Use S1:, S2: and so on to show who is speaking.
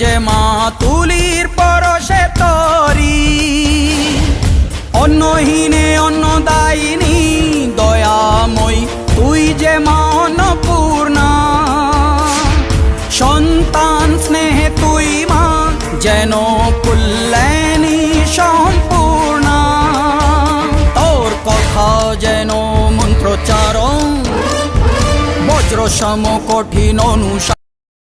S1: যে মা তুলির পরশে তরি। অন্নহীনে অন্নদায়িনী, দয়াময়ী, তুই যে মা অন্নপূর্ণা। সন্তান স্নেহে তুই মা, যেন কুল্যাণী সম্পূর্ণা। তোর কথা যেন মন্ত্রচারণ বজ্র সম কঠিন অনুসা